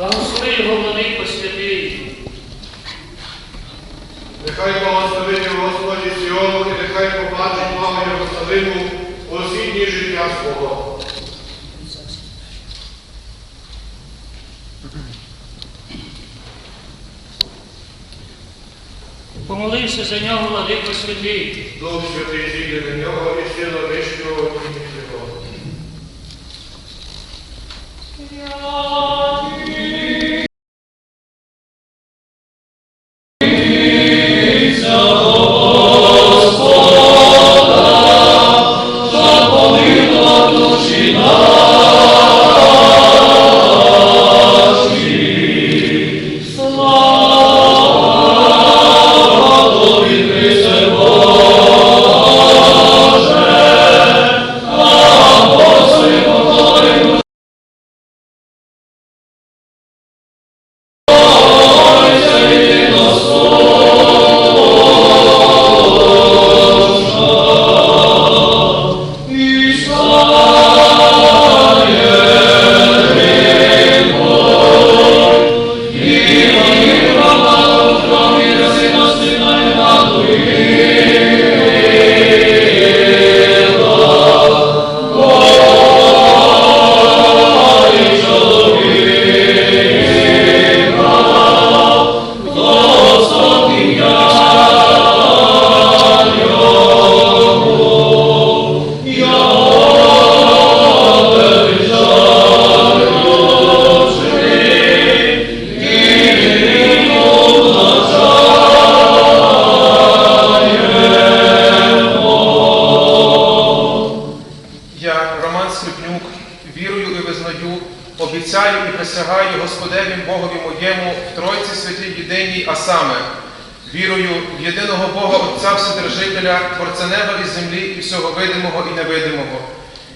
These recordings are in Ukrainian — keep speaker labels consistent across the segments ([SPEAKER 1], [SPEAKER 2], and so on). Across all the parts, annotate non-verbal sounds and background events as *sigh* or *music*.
[SPEAKER 1] Благослови його, владико святий.
[SPEAKER 2] Нехай благословить його Господі Сіону, і нехай побачить мама Єрусалиму дні життя свого.
[SPEAKER 1] Помолився за нього, владико святий.
[SPEAKER 2] Дух Святий зійде на нього і сила вищого імені Його.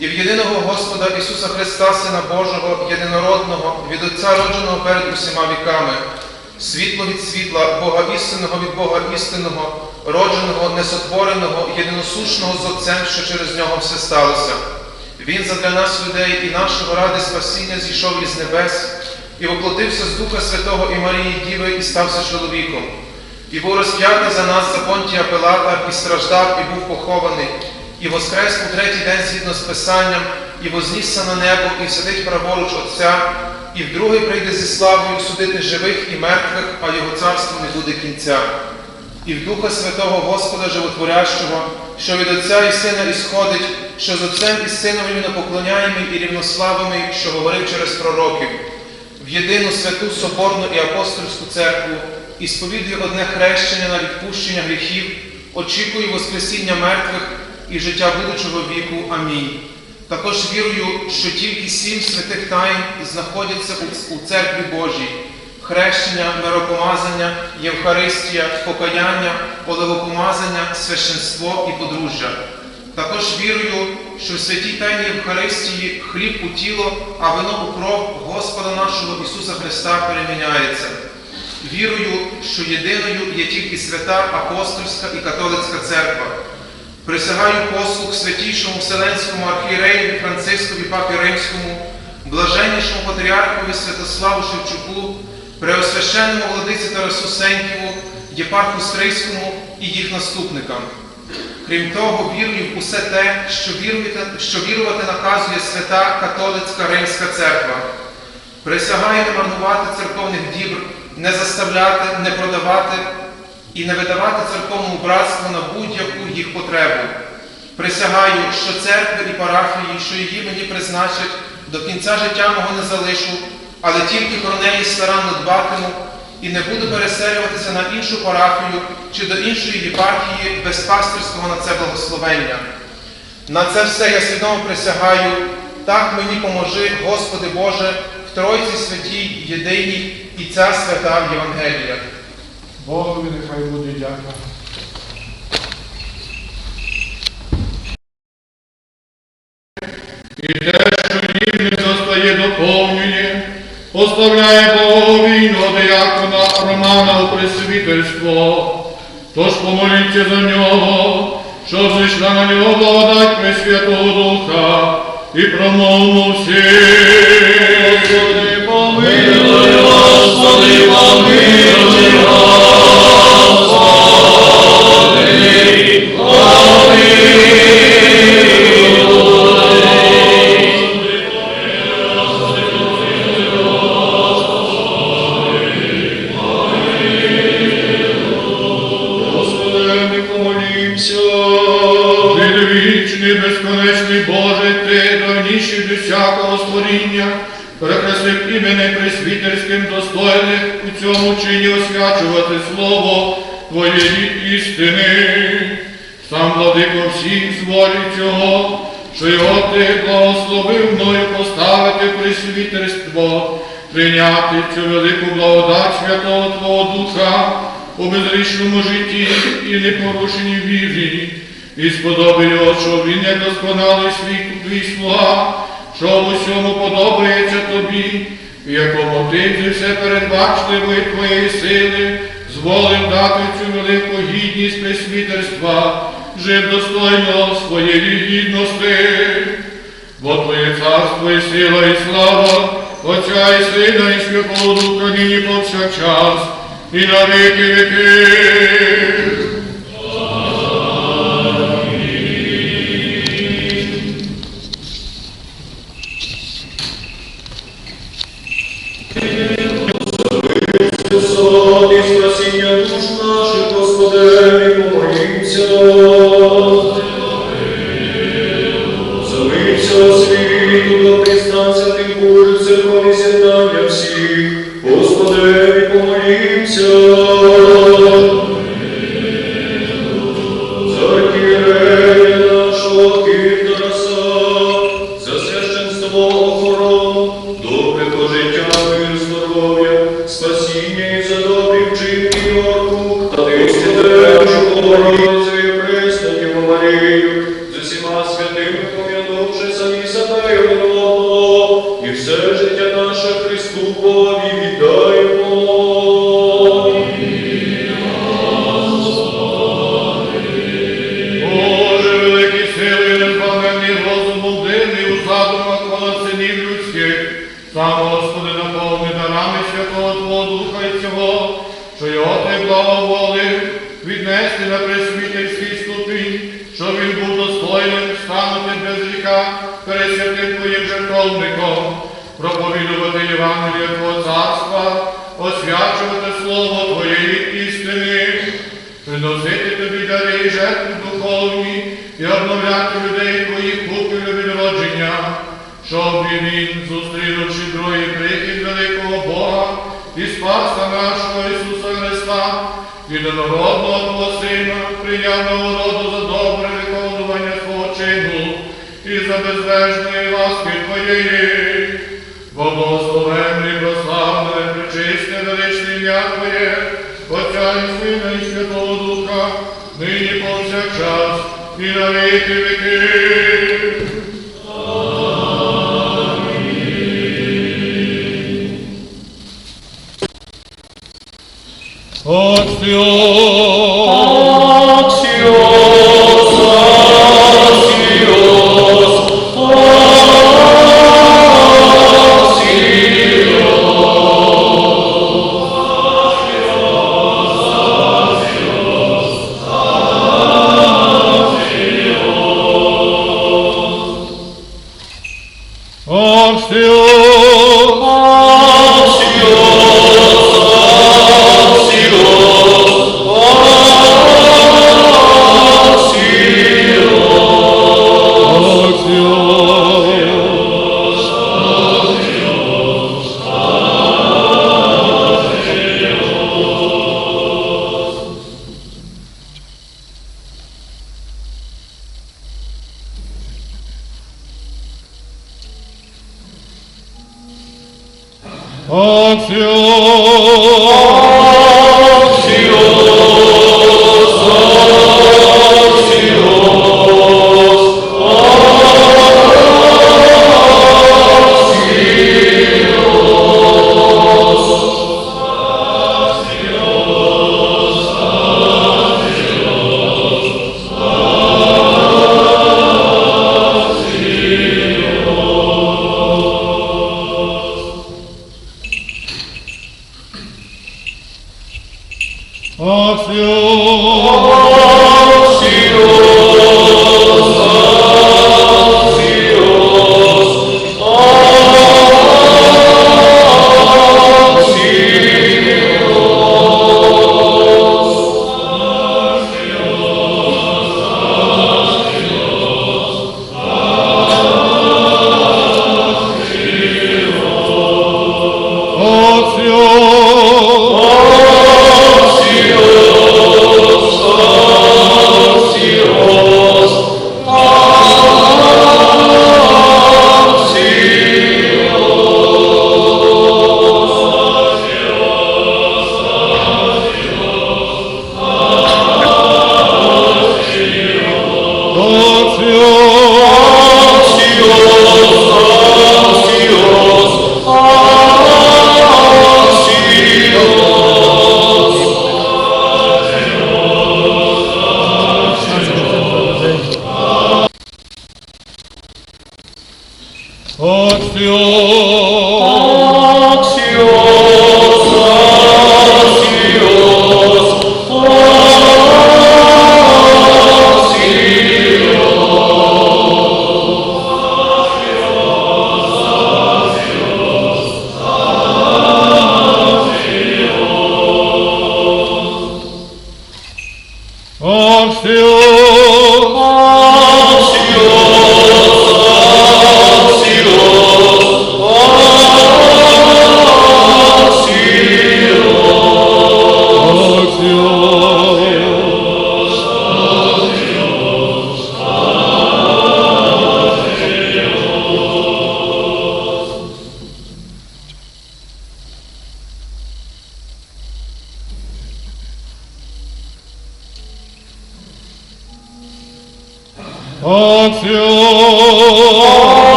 [SPEAKER 3] І в єдиного Господа Ісуса Христа, Сина Божого, єдинородного, від Отця родженого перед усіма віками, світло від світла, Бога істинного від Бога істинного, родженого, несотвореного, єдиносушного з Отцем, що через нього все сталося. Він задля нас, людей, і нашого ради спасіння зійшов із небес, і воплотився з Духа Святого і Марії Діви, і стався чоловіком. І був розп'ятий за нас за Понтія Пилата, і страждав, і був похований, і воскрес у третій день згідно з Писанням, і вознісся на небо, і сидить праворуч Отця, і вдруге прийде зі славою судити живих і мертвих, а його царству не буде кінця. І в Духа Святого Господа Животворящого, що від Отця і Сина ісходить, що з Отцем і Сином рівнопоклоняємий і рівнославимий, що говорив через пророків, в єдину святу Соборну і апостольську церкву, і сповідую одне хрещення на відпущення гріхів, очікую Воскресіння мертвих і життя будучого віку. Амінь. Також вірую, що тільки сім святих тайн знаходяться у- церкві Божій хрещення, миропомазання, Євхаристія, покаяння, оливопомазання, священство і подружжя. Також вірую, що в святій тайні Євхаристії хліб у тіло, а вино у кров Господа нашого Ісуса Христа переміняється. Вірую, що єдиною є тільки свята апостольська і католицька церква. Присягаю послуг святійшому Вселенському архієрею Францискові Папі Римському, блаженнішому патріархові Святославу Шевчуку, Преосвященному владиці Тарасу Сеньківу, єпарху Стрийському і їх наступникам. Крім того, вірую в усе те, що, віруєте, що вірувати наказує свята католицька Римська церква. Присягаю не марнувати церковних дібр, не заставляти, не продавати і не видавати церковному братству на будь-яку їх потребу. Присягаю, що церкви і парафії, що її мені призначать, до кінця життя мого не залишу, але тільки про неї старанно дбатиму і не буду переселюватися на іншу парафію чи до іншої єпархії без пастирського на це благословення. На це все я свідомо присягаю, так мені поможи, Господи Боже, в Тройці святій, єдиній і ця свята Євангелія.
[SPEAKER 2] Богові нехай буде дяка.
[SPEAKER 4] І те, що їм не застає доповнення, поставляє Боговійного диякона Романа у пресвітерство. Тож помоліться за нього, щоб зійшла на нього благодать Пресвятого Духа, і промовмо всі. Господи, помилуй. найвідніший безрічному житті і непорушеній вірі, і сподоби його, що він як досконалий світ твій слуга, що в усьому подобається тобі, і якому ти все передбачливої твоєї сили зволив дати цю велику гідність пресвітерства, жив достойно своєї гідності. Бо Твоє царство і сила, і слава, Отця і Сина, і Святого Духа, нині повсякчас, і на віки віки.
[SPEAKER 5] Господи, спасіння душ наших, Господи, помолімся. Залився світу, до пристанця тим Божих церков його
[SPEAKER 4] єдинородного Сина, прийняв нагороду за добре виконування свого чину і за безвежної ласки Твоєї. Бо благословенне і прославлене, причисне величне ім'я Твоє, Отця і Сина і Святого Духа, нині повсякчас і на віки віки.
[SPEAKER 2] Ozione.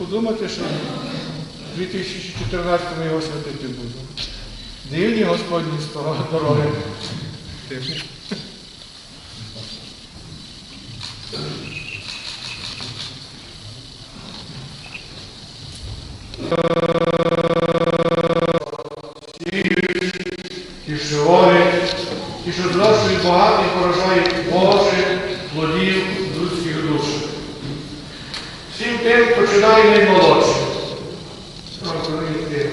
[SPEAKER 2] Подумати, що в 2014 його святити буду? Дивні Господні з того дороги. ті, що орять, ті, що зрошують багато і поражають Божих плодів людських душ. Всім тим починає наймолодше. Ну, коли йти,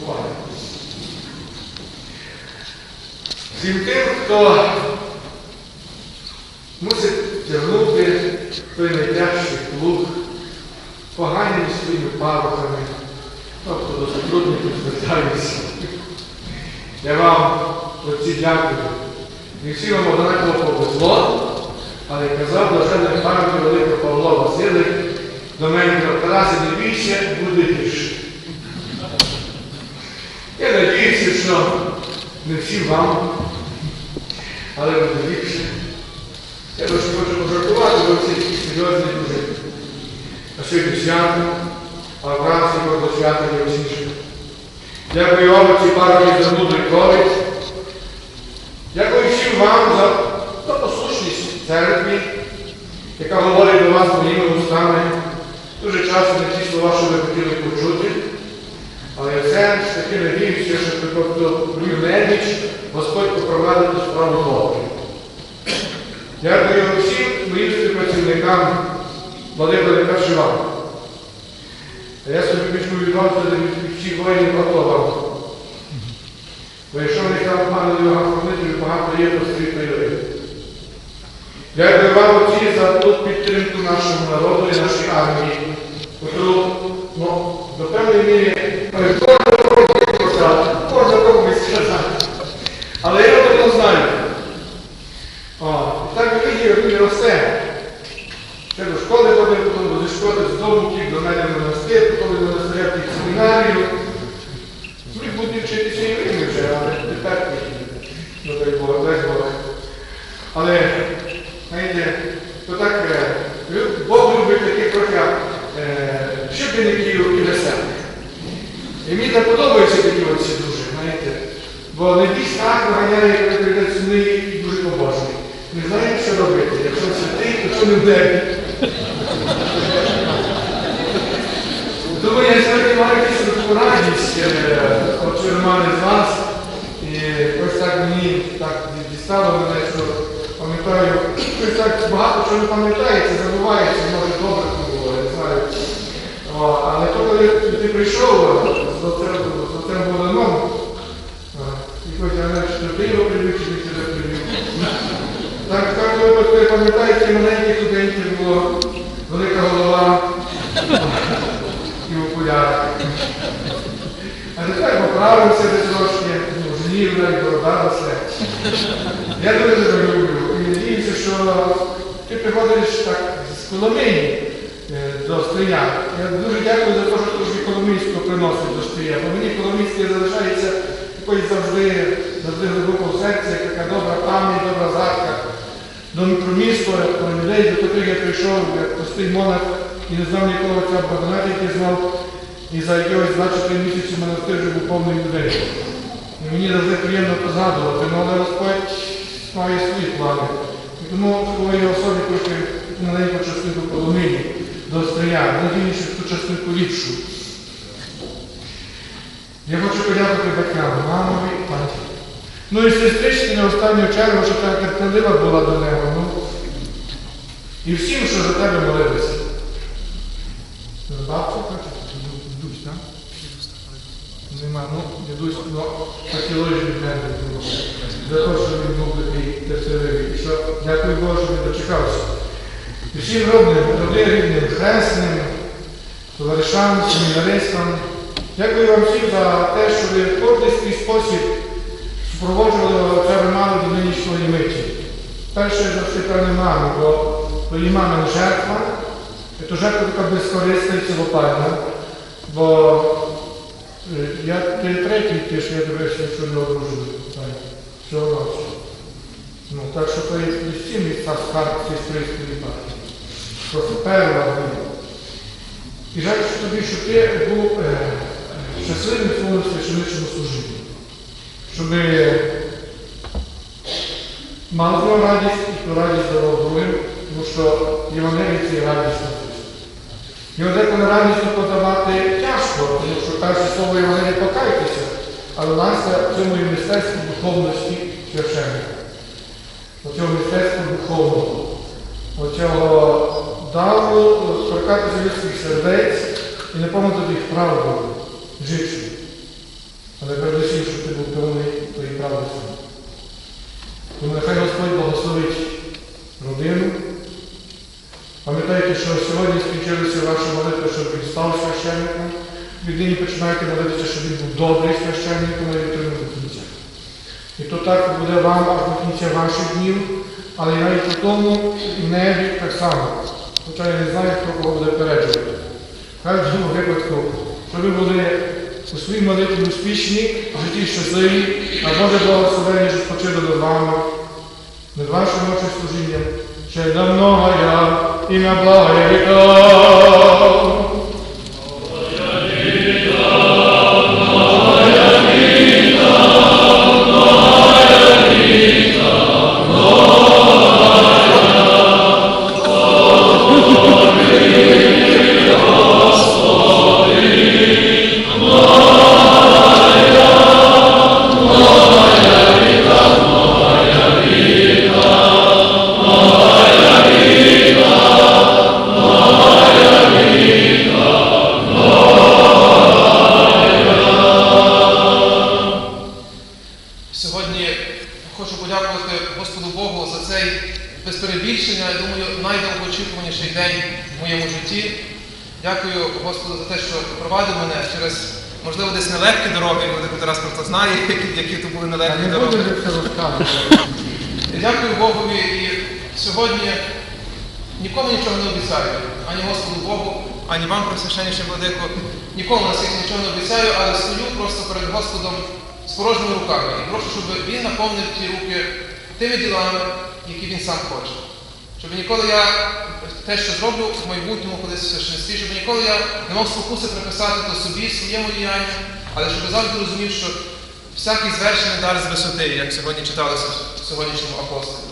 [SPEAKER 2] буває. Всім тим, хто мусить тягнути той найтяжчий плуг поганими своїми пароками, тобто до сотрудників звертаюся. Я вам отці дякую. Не всі вам однаково повезло, але казав блаженний пам'яті великого Павло Василик до мене до Тараси не більше, буде гірше. Я надіюся, що не всі вам, але буде ліпше. Я лише хочу пожартувати, бо всі такі серйозні дуже. А сьогодні свято, а вранці до свята не всі. Дякую вам, ці парові за мудрий ковід. Вам за, послушність церкві, яка говорить до вас моїми устами. Дуже часто не ті слова, що ви хотіли почути. Але все ж таки надіюся, що тобто неміч Господь попровадить у справу добре. Дякую всім моїм співпрацівникам, Владимира Каршива. А я собі пішов відважити від всіх воїнів АТО. Бо якщо вони там пане оформити, багато є досвідної риби. Дякую вам отці за ту підтримку нашому народу і нашій армії, яку, ну, до певної міри, ой, кожна кого сказати, кожна кого сказати. Але я одно знаю. О, і так він він росте. Ще до школи ходив, потім зі школи з дому втік до чинників і веселих. І мені так подобаються такі оці дуже, знаєте. Бо не більш так виганяє, коли прийде сюди і дуже побожний. Не знає, що робити. Якщо святий, то що не в небі. Думаю, я сьогодні маю якусь таку радість, е, хочу Роман з вас. І ось так мені так дістало мене, що пам'ятаю, ось так багато чого не пам'ятається, забувається, може добре це було, я не знаю. О, але то, коли ти прийшов з оцим, з оцим Богданом, і хоч я знаю, що ти його привів, чи ти тебе привів. Так, випадку я пам'ятаю, ті було велика голова і окуляри. А тепер поправився десь трошки, женів навіть борода. Я дуже тебе люблю і надіюся, що ти приходиш так з Коломиї е, до Стрия. Я дуже дякую за те, що вже Коломийську приносить до Стрия, бо мені Коломийське залишається якоюсь завжди, завжди глибоко в серці, як така добра пам'ять, добра згадка. До про місто, про людей, до яких я прийшов, як простий монах, і не знав нікого цього Богдана, який знав, і за якогось 24 місяці монастир вже був повний людей. І мені завжди приємно то згадувати, ну, але Господь має свої плани. І тому своїй особі трохи маленьку частинку полонині до Острия, що ту частинку ліпшу. Я хочу подякувати батькам, мамові і пані. Ну і сестричці на останню чергу, що така терпелива була до нього. Ну, і всім, що за тебе молилися. Хоче? Дідусь, так? Нема, ну, дідусь, ну, хотілося від мене було. За те, що він був такий терпеливий. І що, дякую Богу, що він дочекався. І всім родним рідним, хресним, товаришам, семінаристам. Дякую вам всім за те, що ви в кожний свій спосіб супроводжували отця Романа до нинішньої миті. Перше за все певне мами, бо то її не жертва, і то жертва така безкорисна і цілопальна, бо е, я ти третій ті, що я дивився, що не одружений, цього року. Ну, так що то є всім місця скарб сестринської партії. Просто перша війна. І жаль, що тобі, що ти був е, щасливим в своєму священичному служінні. Щоб мав знову радість і ту радість давав другим, тому що Євангелія це радість на. Його деколи радісно подавати тяжко, тому що перше слово Євангелія покайтеся, але в цьому і мистецтві духовності священника. Оцього мистецтва духовного, оцього даву торкатися людських сердець і не помилити їх правду життю. Але передусім, щоб ти був певний тої правди сам. Тому нехай Господь благословить родину. Пам'ятайте, що сьогодні скінчилися ваші молитви, щоб він став священником. Людині починайте молитися, щоб він був добрий священником і відтримав до кінця. І то так буде вам аж до кінця ваших днів, але навіть у тому небі так само. Хоча я не знаю, хто кого буде переджувати. Хай в цьому випадку, щоб ви були у своїй молитві успішні, в житті щасливі, а Боже благословення, що спочило до вами, над вашим очі служінням, ще давно я і на благо віка.
[SPEAKER 3] Без перебільшення, я думаю, найдовгоочікуваніший день в моєму житті. Дякую Господу за те, що провадив мене через, можливо, десь нелегкі дороги, бо раз про це знає, *laughs* які, які то були нелегкі дороги. Дякую Богові і сьогодні нікому нічого не обіцяю, ані Господу Богу, ані вам, просвященніше владико. Нікому на світі нічого не обіцяю, але стою просто перед Господом з порожніми руками і прошу, щоб Він наповнив ті руки тими ділами, які він сам хоче. Щоб ніколи я те, що зроблю в майбутньому колись в священстві, щоб ніколи я не мав спокуси приписати то собі, своєму діянню, але щоб завжди розумів, що всякий звершений дар з висоти, як сьогодні читалося в сьогоднішньому апостолі.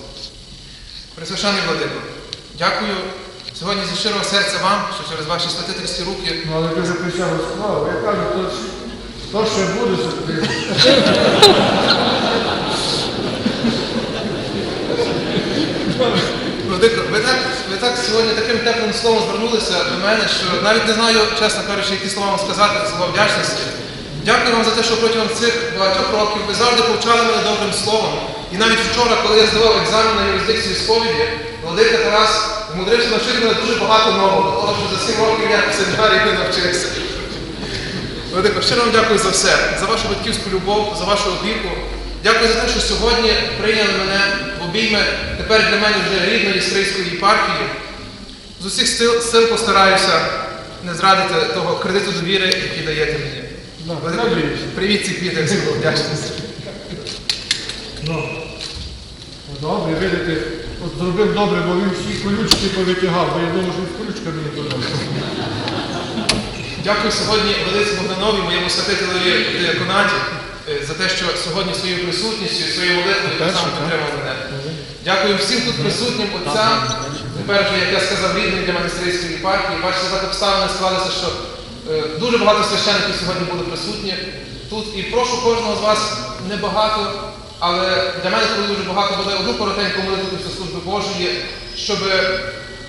[SPEAKER 3] Присвящений Владико, дякую сьогодні зі щирого серця вам, що через ваші святительські руки
[SPEAKER 2] Ну, але дуже присягу склав. Я кажу, то, то ще буде сюрприз.
[SPEAKER 3] Владико, ви так, ви так сьогодні таким теплим словом звернулися до мене, що навіть не знаю, чесно кажучи, які слова вам сказати, слова вдячності. Дякую вам за те, що протягом цих багатьох років ви завжди повчали мене добрим словом. І навіть вчора, коли я здавав екзамен на юрисдикцію сповіді, Владика Тарас вмудрився навчити мене дуже багато нового, того, що за 7 років я в семінарії не навчився. Владико, щиро вам дякую за все, за вашу батьківську любов, за вашу опіку. Дякую за те, що сьогодні прийняли мене в обійми тепер для мене вже рідної стрийської єпархії. З усіх сил, сил постараюся не зрадити того кредиту довіри, який даєте мені. Владико,
[SPEAKER 2] надіюся.
[SPEAKER 3] Привіт ці квіти, як слово вдячності.
[SPEAKER 2] Ну, добре, видите, от зробив добре, бо він всі колючки повитягав, бо я думав, що з колючками не подобається.
[SPEAKER 3] Дякую сьогодні Велиці Богданові, моєму святителеві диаконаті, е, за те, що сьогодні своєю присутністю і своєю молитвою так само підтримав мене. Дякую всім тут присутнім отцям. Тепер як я сказав, рідним для монастирської єпархії. Бачите, так обставини склалися, що е, дуже багато священників сьогодні були присутні тут. І прошу кожного з вас небагато, але для мене коли дуже багато буде одну коротеньку молитву після служби Божої, щоб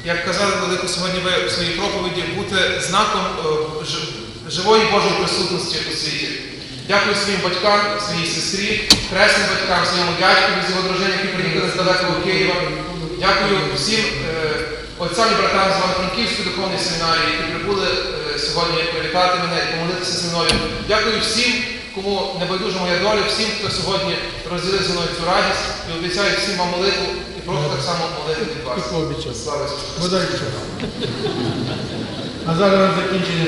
[SPEAKER 3] як казали Велико сьогодні ви в своїй проповіді, бути знаком е, живої Божої присутності у світі. Дякую своїм батькам, своїй сестрі, хресним батькам, своєму дядькові з його дружини, які приїхали з далекого Києва. Дякую всім е, отцям і братам з Івано-Франківської духовної семінарії, які прибули е, сьогодні привітати мене і помолитися зі мною. Дякую всім, кому не байдужа моя доля, всім, хто сьогодні розділив зі мною цю радість і обіцяю всім вам молитву і прошу так само молити від вас. Слава Ісусу!
[SPEAKER 2] А зараз на закінчення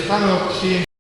[SPEAKER 2] всі.